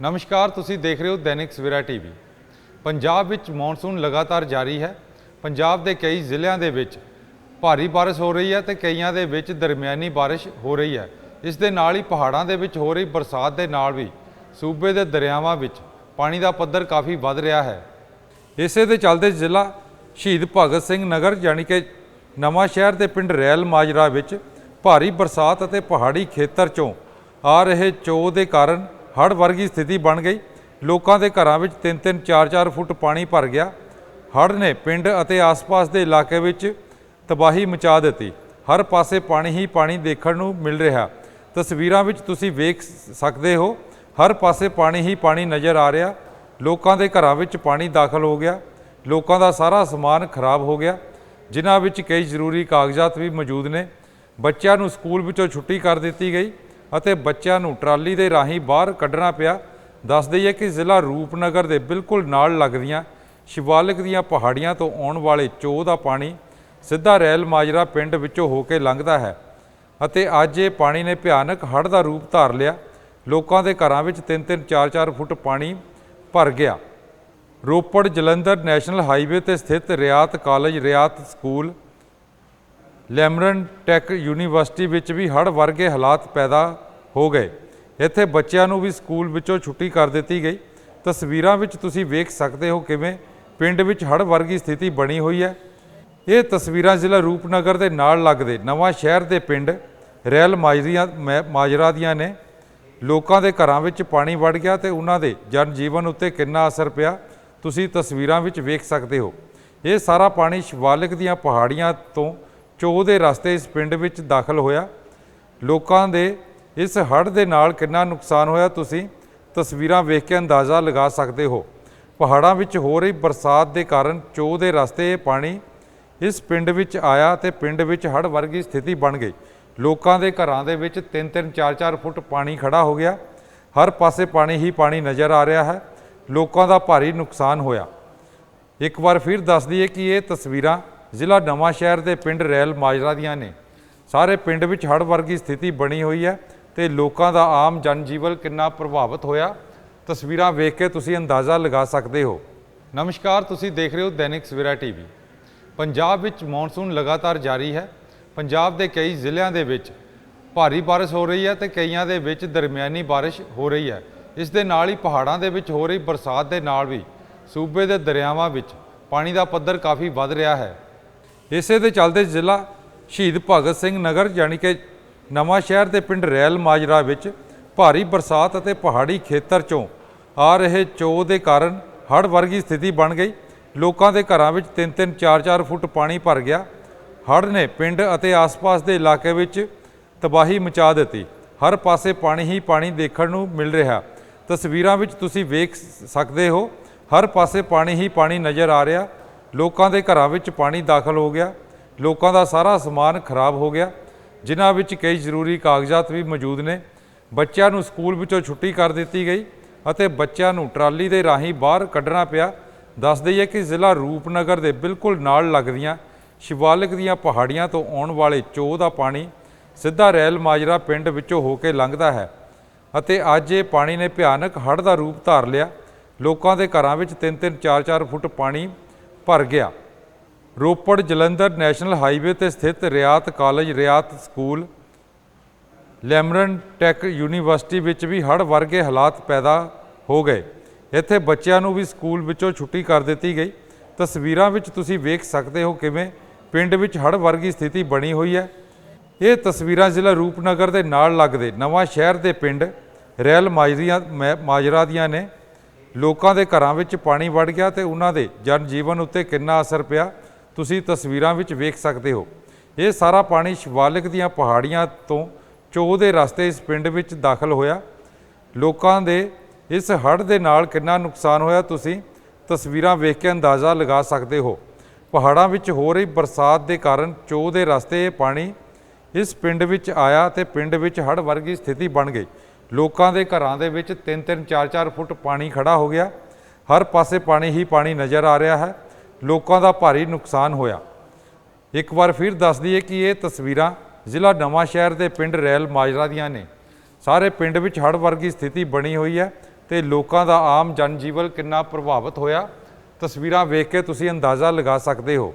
ਨਮਸਕਾਰ, ਤੁਸੀਂ ਦੇਖ ਰਹੇ ਹੋ ਦੈਨਿਕ ਸਵੇਰਾ ਟੀਵੀ। ਪੰਜਾਬ ਵਿੱਚ ਮੌਨਸੂਨ ਲਗਾਤਾਰ ਜਾਰੀ ਹੈ। ਪੰਜਾਬ ਦੇ ਕਈ ਜ਼ਿਲ੍ਹਿਆਂ ਦੇ ਵਿੱਚ ਭਾਰੀ ਬਾਰਿਸ਼ ਹੋ ਰਹੀ ਹੈ ਤੇ ਕਈਆਂ ਦੇ ਵਿੱਚ ਦਰਮਿਆਨੀ ਬਾਰਿਸ਼ ਹੋ ਰਹੀ ਹੈ। ਇਸ ਦੇ ਨਾਲ ਹੀ ਪਹਾੜਾਂ ਦੇ ਵਿੱਚ ਹੋ ਰਹੀ ਬਰਸਾਤ ਦੇ ਨਾਲ ਵੀ ਸੂਬੇ ਦੇ ਦਰਿਆਵਾਂ ਵਿੱਚ ਪਾਣੀ ਦਾ ਪੱਧਰ ਕਾਫੀ ਵੱਧ ਰਿਹਾ ਹੈ। ਇਸੇ ਦੇ ਚੱਲਦੇ ਜ਼ਿਲ੍ਹਾ ਸ਼ਹੀਦ ਭਗਤ ਸਿੰਘ ਨਗਰ ਯਾਨੀ ਕਿ ਨਵਾਂ ਸ਼ਹਿਰ ਦੇ ਪਿੰਡ ਰੈਲ ਮਾਜਰਾ ਵਿੱਚ ਭਾਰੀ ਬਰਸਾਤ ਅਤੇ ਪਹਾੜੀ ਖੇਤਰ ਚੋਂ ਆ ਰਹੇ ਚੋ ਦੇ ਕਾਰਨ ਹੜ੍ਹ ਵਰਗੀ ਸਥਿਤੀ ਬਣ ਗਈ। ਲੋਕਾਂ ਦੇ ਘਰਾਂ ਵਿੱਚ 3-3 4-4 ਫੁੱਟ ਪਾਣੀ ਭਰ ਗਿਆ। ਹੜ੍ਹ ਨੇ ਪਿੰਡ ਅਤੇ ਆਸ-ਪਾਸ ਦੇ ਇਲਾਕੇ ਵਿੱਚ ਤਬਾਹੀ ਮਚਾ ਦਿੱਤੀ। ਹਰ ਪਾਸੇ ਪਾਣੀ ਹੀ ਪਾਣੀ ਦੇਖਣ ਨੂੰ ਮਿਲ ਰਿਹਾ। ਤਸਵੀਰਾਂ ਵਿੱਚ ਤੁਸੀਂ ਵੇਖ ਸਕਦੇ ਹੋ, ਹਰ ਪਾਸੇ ਪਾਣੀ ਹੀ ਪਾਣੀ ਨਜ਼ਰ ਆ ਰਿਹਾ। ਲੋਕਾਂ ਦੇ ਘਰਾਂ ਵਿੱਚ ਪਾਣੀ ਦਾਖਲ ਹੋ ਗਿਆ। ਲੋਕਾਂ ਦਾ ਸਾਰਾ ਸਮਾਨ ਖਰਾਬ ਹੋ ਗਿਆ। ਜਿਨ੍ਹਾਂ ਵਿੱਚ ਕਈ ਜ਼ਰੂਰੀ ਕਾਗਜ਼ਾਤ ਵੀ ਮੌਜੂਦ ਨੇ। ਬੱਚਿਆਂ ਨੂੰ ਸਕੂਲ ਵਿੱਚੋਂ ਛੁੱਟੀ ਕਰ ਦਿੱਤੀ ਗਈ। ਅਤੇ ਬੱਚਿਆਂ ਨੂੰ ਟਰਾਲੀ ਦੇ ਰਾਹੀਂ ਬਾਹਰ ਕੱਢਣਾ ਪਿਆ। ਦੱਸ ਦਈਏ ਕਿ ਜ਼ਿਲ੍ਹਾ ਰੂਪਨਗਰ ਦੇ ਬਿਲਕੁਲ ਨਾਲ ਲੱਗਦੀਆਂ ਸ਼ਿਵਾਲਿਕ ਦੀਆਂ ਪਹਾੜੀਆਂ ਤੋਂ ਆਉਣ ਵਾਲੇ ਚੋਅ ਦਾ ਪਾਣੀ ਸਿੱਧਾ ਰੈਲ ਮਾਜਰਾ ਪਿੰਡ ਵਿੱਚੋਂ ਹੋ ਕੇ ਲੰਘਦਾ ਹੈ ਅਤੇ ਅੱਜ ਇਹ ਪਾਣੀ ਨੇ ਭਿਆਨਕ ਹੜ੍ਹ ਦਾ ਰੂਪ ਧਾਰ ਲਿਆ। ਲੋਕਾਂ ਦੇ ਘਰਾਂ ਵਿੱਚ 3-3 4-4 ਫੁੱਟ ਪਾਣੀ ਭਰ ਗਿਆ। ਰੋਪੜ ਜਲੰਧਰ ਨੈਸ਼ਨਲ ਹਾਈਵੇ ਤੇ ਸਥਿਤ Rayat college Rayat school Lamrin tech university ਵਿੱਚ ਵੀ ਹੜ੍ਹ ਵਰਗੇ ਹਾਲਾਤ ਪੈਦਾ ਹੋ ਗਏ। ਇੱਥੇ ਬੱਚਿਆਂ ਨੂੰ ਵੀ ਸਕੂਲ ਵਿੱਚੋਂ ਛੁੱਟੀ ਕਰ ਦਿੱਤੀ ਗਈ। ਤਸਵੀਰਾਂ ਵਿੱਚ ਤੁਸੀਂ ਵੇਖ ਸਕਦੇ ਹੋ ਕਿਵੇਂ ਪਿੰਡ ਵਿੱਚ ਹੜ੍ਹ ਵਰਗੀ ਸਥਿਤੀ ਬਣੀ ਹੋਈ ਹੈ। ਇਹ ਤਸਵੀਰਾਂ ਜ਼ਿਲ੍ਹਾ ਰੂਪਨਗਰ ਦੇ ਨਾਲ ਲੱਗਦੇ ਨਵਾਂ ਸ਼ਹਿਰ ਦੇ ਪਿੰਡ ਰੈਲ ਮਾਜਰੀਆਂ ਮੈ- ਮਾਜਰਾ ਦੀਆਂ ਨੇ। ਲੋਕਾਂ ਦੇ ਘਰਾਂ ਵਿੱਚ ਪਾਣੀ ਵੜ ਗਿਆ ਤੇ ਉਹਨਾਂ ਦੇ ਜਨ ਜੀਵਨ ਉੱਤੇ ਕਿੰਨਾ ਅਸਰ ਪਿਆ, ਤੁਸੀਂ ਤਸਵੀਰਾਂ ਵਿੱਚ ਵੇਖ ਸਕਦੇ ਹੋ। ਇਹ ਸਾਰਾ ਪਾਣੀ ਸ਼ਿਵਾਲਿਕ ਦੀਆਂ ਪਹਾੜੀਆਂ ਤੋਂ ਚੋਹ ਦੇ ਰਸਤੇ ਇਸ ਪਿੰਡ ਵਿੱਚ ਦਾਖਲ ਹੋਇਆ। ਲੋਕਾਂ ਦੇ ਇਸ ਹੜ੍ਹ ਦੇ ਨਾਲ ਕਿੰਨਾ ਨੁਕਸਾਨ ਹੋਇਆ ਤੁਸੀਂ ਤਸਵੀਰਾਂ ਵੇਖ ਕੇ ਅੰਦਾਜ਼ਾ ਲਗਾ ਸਕਦੇ ਹੋ। ਪਹਾੜਾਂ ਵਿੱਚ ਹੋ ਰਹੀ ਬਰਸਾਤ ਦੇ ਕਾਰਨ ਚੋਹ ਦੇ ਰਸਤੇ ਇਹ ਪਾਣੀ ਇਸ ਪਿੰਡ ਵਿੱਚ ਆਇਆ ਤੇ ਪਿੰਡ ਵਿੱਚ ਹੜ੍ਹ ਵਰਗੀ ਸਥਿਤੀ ਬਣ ਗਈ। ਲੋਕਾਂ ਦੇ ਘਰਾਂ ਦੇ ਵਿੱਚ 3-3 4-4 ਫੁੱਟ ਪਾਣੀ ਖੜਾ ਹੋ ਗਿਆ। ਹਰ ਪਾਸੇ ਪਾਣੀ ਹੀ ਪਾਣੀ ਨਜ਼ਰ ਆ ਰਿਹਾ ਹੈ। ਲੋਕਾਂ ਦਾ ਭਾਰੀ ਨੁਕਸਾਨ ਹੋਇਆ। ਇੱਕ ਵਾਰ ਫਿਰ ਦੱਸ ਦਈਏ ਕਿ ਇਹ ਤਸਵੀਰਾਂ ਜ਼ਿਲ੍ਹਾ ਨਵਾਂ ਸ਼ਹਿਰ ਦੇ ਪਿੰਡ ਰੈਲ ਮਾਜਰਾ ਦੀਆਂ ਨੇ। ਸਾਰੇ ਪਿੰਡ ਵਿੱਚ ਹੜ੍ਹ ਵਰਗੀ ਸਥਿਤੀ ਬਣੀ ਹੋਈ ਹੈ ਤੇ ਲੋਕਾਂ ਦਾ ਆਮ ਜਨਜੀਵਨ ਕਿੰਨਾ ਪ੍ਰਭਾਵਿਤ ਹੋਇਆ, ਤਸਵੀਰਾਂ ਵੇਖ ਕੇ ਤੁਸੀਂ ਅੰਦਾਜ਼ਾ ਲਗਾ ਸਕਦੇ ਹੋ। ਨਮਸਕਾਰ, ਤੁਸੀਂ ਦੇਖ ਰਹੇ ਹੋ ਦੈਨਿਕ ਸਵੇਰਾ ਟੀਵੀ। ਪੰਜਾਬ ਵਿੱਚ ਮੌਨਸੂਨ ਲਗਾਤਾਰ ਜਾਰੀ ਹੈ। ਪੰਜਾਬ ਦੇ ਕਈ ਜ਼ਿਲ੍ਹਿਆਂ ਦੇ ਵਿੱਚ ਭਾਰੀ ਬਾਰਿਸ਼ ਹੋ ਰਹੀ ਹੈ ਤੇ ਕਈਆਂ ਦੇ ਵਿੱਚ ਦਰਮਿਆਨੀ ਬਾਰਿਸ਼ ਹੋ ਰਹੀ ਹੈ। ਇਸ ਦੇ ਨਾਲ ਹੀ ਪਹਾੜਾਂ ਦੇ ਵਿੱਚ ਹੋ ਰਹੀ ਬਰਸਾਤ ਦੇ ਨਾਲ ਵੀ ਸੂਬੇ ਦੇ ਦਰਿਆਵਾਂ ਵਿੱਚ ਪਾਣੀ ਦਾ ਪੱਧਰ ਕਾਫੀ ਵੱਧ ਰਿਹਾ ਹੈ। ਇਸੇ ਦੇ ਚੱਲਦੇ ਜ਼ਿਲ੍ਹਾ ਸ਼ਹੀਦ ਭਗਤ ਸਿੰਘ ਨਗਰ ਯਾਨੀ ਕਿ ਨਵਾਂ ਸ਼ਹਿਰ ਦੇ ਪਿੰਡ ਰੈਲ ਮਾਜਰਾ ਵਿੱਚ ਭਾਰੀ ਬਰਸਾਤ ਅਤੇ ਪਹਾੜੀ ਖੇਤਰ ਚੋਂ ਆ ਰਹੇ ਚੋ ਦੇ ਕਾਰਨ ਹੜ੍ਹ ਵਰਗੀ ਸਥਿਤੀ ਬਣ ਗਈ। ਲੋਕਾਂ ਦੇ ਘਰਾਂ ਵਿੱਚ 3-3 4-4 ਫੁੱਟ ਪਾਣੀ ਭਰ ਗਿਆ। ਹੜ੍ਹ ਨੇ ਪਿੰਡ ਅਤੇ ਆਸ-ਪਾਸ ਦੇ ਇਲਾਕੇ ਵਿੱਚ ਤਬਾਹੀ ਮਚਾ ਦਿੱਤੀ। ਹਰ ਪਾਸੇ ਪਾਣੀ ਹੀ ਪਾਣੀ ਦੇਖਣ ਨੂੰ ਮਿਲ ਰਿਹਾ। ਤਸਵੀਰਾਂ ਵਿੱਚ ਤੁਸੀਂ ਵੇਖ ਸਕਦੇ ਹੋ। ਹਰ ਪਾਸੇ ਪਾਣੀ ਹੀ ਪਾਣੀ ਨਜ਼ਰ ਆ ਰਿਹਾ। ਲੋਕਾਂ ਦੇ ਘਰਾਂ ਵਿੱਚ ਪਾਣੀ ਦਾਖਲ ਹੋ ਗਿਆ। ਲੋਕਾਂ ਦਾ ਸਾਰਾ ਸਮਾਨ ਖਰਾਬ ਹੋ ਗਿਆ। ਜਿਨ੍ਹਾਂ ਵਿੱਚ ਕਈ ਜ਼ਰੂਰੀ ਕਾਗਜ਼ਾਤ ਵੀ ਮੌਜੂਦ ਨੇ। ਬੱਚਿਆਂ ਨੂੰ ਸਕੂਲ ਵਿੱਚੋਂ ਛੁੱਟੀ ਕਰ ਦਿੱਤੀ ਗਈ ਅਤੇ ਬੱਚਿਆਂ ਨੂੰ ਟਰਾਲੀ ਦੇ ਰਾਹੀਂ ਬਾਹਰ ਕੱਢਣਾ ਪਿਆ। ਦੱਸ ਦਈਏ ਕਿ ਜ਼ਿਲ੍ਹਾ ਰੂਪਨਗਰ ਦੇ ਬਿਲਕੁਲ ਨਾਲ ਲੱਗਦੀਆਂ ਸ਼ਿਵਾਲਿਕ ਦੀਆਂ ਪਹਾੜੀਆਂ ਤੋਂ ਆਉਣ ਵਾਲੇ ਚੋਅ ਦਾ ਪਾਣੀ ਸਿੱਧਾ ਰੈਲ ਮਾਜਰਾ ਪਿੰਡ ਵਿੱਚੋਂ ਹੋ ਕੇ ਲੰਘਦਾ ਹੈ ਅਤੇ ਅੱਜ ਇਹ ਪਾਣੀ ਨੇ ਭਿਆਨਕ ਹੜ੍ਹ ਦਾ ਰੂਪ ਧਾਰ ਲਿਆ। ਲੋਕਾਂ ਦੇ ਘਰਾਂ ਵਿੱਚ 3-3 4-4 ਫੁੱਟ ਪਾਣੀ ਭਰ ਗਿਆ। ਰੋਪੜ ਜਲੰਧਰ ਨੈਸ਼ਨਲ ਹਾਈਵੇ ਤੇ ਸਥਿਤ Rayat college Rayat school, Lamrin tech university ਵਿੱਚ ਵੀ ਹੜ੍ਹ ਵਰਗੇ ਹਾਲਾਤ ਪੈਦਾ ਹੋ ਗਏ। ਇੱਥੇ ਬੱਚਿਆਂ ਨੂੰ ਵੀ ਸਕੂਲ ਵਿੱਚੋਂ ਛੁੱਟੀ ਕਰ ਦਿੱਤੀ ਗਈ। ਤਸਵੀਰਾਂ ਵਿੱਚ ਤੁਸੀਂ ਵੇਖ ਸਕਦੇ ਹੋ ਕਿਵੇਂ ਪਿੰਡ ਵਿੱਚ ਹੜ੍ਹ ਵਰਗੀ ਸਥਿਤੀ ਬਣੀ ਹੋਈ ਹੈ। ਇਹ ਤਸਵੀਰਾਂ ਜ਼ਿਲ੍ਹਾ ਰੂਪਨਗਰ ਦੇ ਨਾਲ ਲੱਗਦੇ ਨਵਾਂ ਸ਼ਹਿਰ ਦੇ ਪਿੰਡ ਰੈਲ ਮਾਜਰੀਆਂ ਮੈ- ਮਾਜਰਾ ਦੀਆਂ ਨੇ। ਲੋਕਾਂ ਦੇ ਘਰਾਂ ਵਿੱਚ ਪਾਣੀ ਵੜ ਗਿਆ ਤੇ ਉਹਨਾਂ ਦੇ ਜਨ ਜੀਵਨ ਉੱਤੇ ਕਿੰਨਾ ਅਸਰ ਪਿਆ, ਤੁਸੀਂ ਤਸਵੀਰਾਂ ਵਿੱਚ ਵੇਖ ਸਕਦੇ ਹੋ। ਇਹ ਸਾਰਾ ਪਾਣੀ ਸ਼ਿਵਾਲਿਕ ਦੀਆਂ ਪਹਾੜੀਆਂ ਤੋਂ ਚੋਅ ਦੇ ਰਸਤੇ ਇਸ ਪਿੰਡ ਵਿੱਚ ਦਾਖਲ ਹੋਇਆ। ਲੋਕਾਂ ਦੇ ਇਸ ਹੜ੍ਹ ਦੇ ਨਾਲ ਕਿੰਨਾ ਨੁਕਸਾਨ ਹੋਇਆ, ਤੁਸੀਂ ਤਸਵੀਰਾਂ ਵੇਖ ਕੇ ਅੰਦਾਜ਼ਾ ਲਗਾ ਸਕਦੇ ਹੋ। ਪਹਾੜਾਂ ਵਿੱਚ ਹੋ ਰਹੀ ਬਰਸਾਤ ਦੇ ਕਾਰਨ ਚੋਅ ਦੇ ਰਸਤੇ ਪਾਣੀ ਇਸ ਪਿੰਡ ਵਿੱਚ ਆਇਆ ਤੇ ਪਿੰਡ ਵਿੱਚ ਹੜ੍ਹ ਵਰਗੀ ਸਥਿਤੀ ਬਣ ਗਈ। ਲੋਕਾਂ ਦੇ ਘਰਾਂ ਦੇ ਵਿੱਚ 3-3 4-4 ਫੁੱਟ ਪਾਣੀ ਖੜਾ ਹੋ ਗਿਆ। ਹਰ ਪਾਸੇ ਪਾਣੀ ਹੀ ਪਾਣੀ ਨਜ਼ਰ ਆ ਰਿਹਾ ਹੈ। ਲੋਕਾਂ ਦਾ ਭਾਰੀ ਨੁਕਸਾਨ ਹੋਇਆ। ਇੱਕ ਵਾਰ ਫਿਰ ਦੱਸ ਦਈਏ ਕਿ ਇਹ ਤਸਵੀਰਾਂ ਜ਼ਿਲ੍ਹਾ ਨਵਾਂ ਸ਼ਹਿਰ ਦੇ ਪਿੰਡ ਰੈਲ ਮਾਜਰਾ ਦੀਆਂ ਨੇ। ਸਾਰੇ ਪਿੰਡ ਵਿੱਚ ਹੜ੍ਹ ਵਰਗੀ ਸਥਿਤੀ ਬਣੀ ਹੋਈ ਹੈ ਤੇ ਲੋਕਾਂ ਦਾ ਆਮ ਜਨਜੀਵਨ ਕਿੰਨਾ ਪ੍ਰਭਾਵਿਤ ਹੋਇਆ। ਤਸਵੀਰਾਂ ਵੇਖ ਕੇ ਤੁਸੀਂ ਅੰਦਾਜ਼ਾ ਲਗਾ ਸਕਦੇ ਹੋ।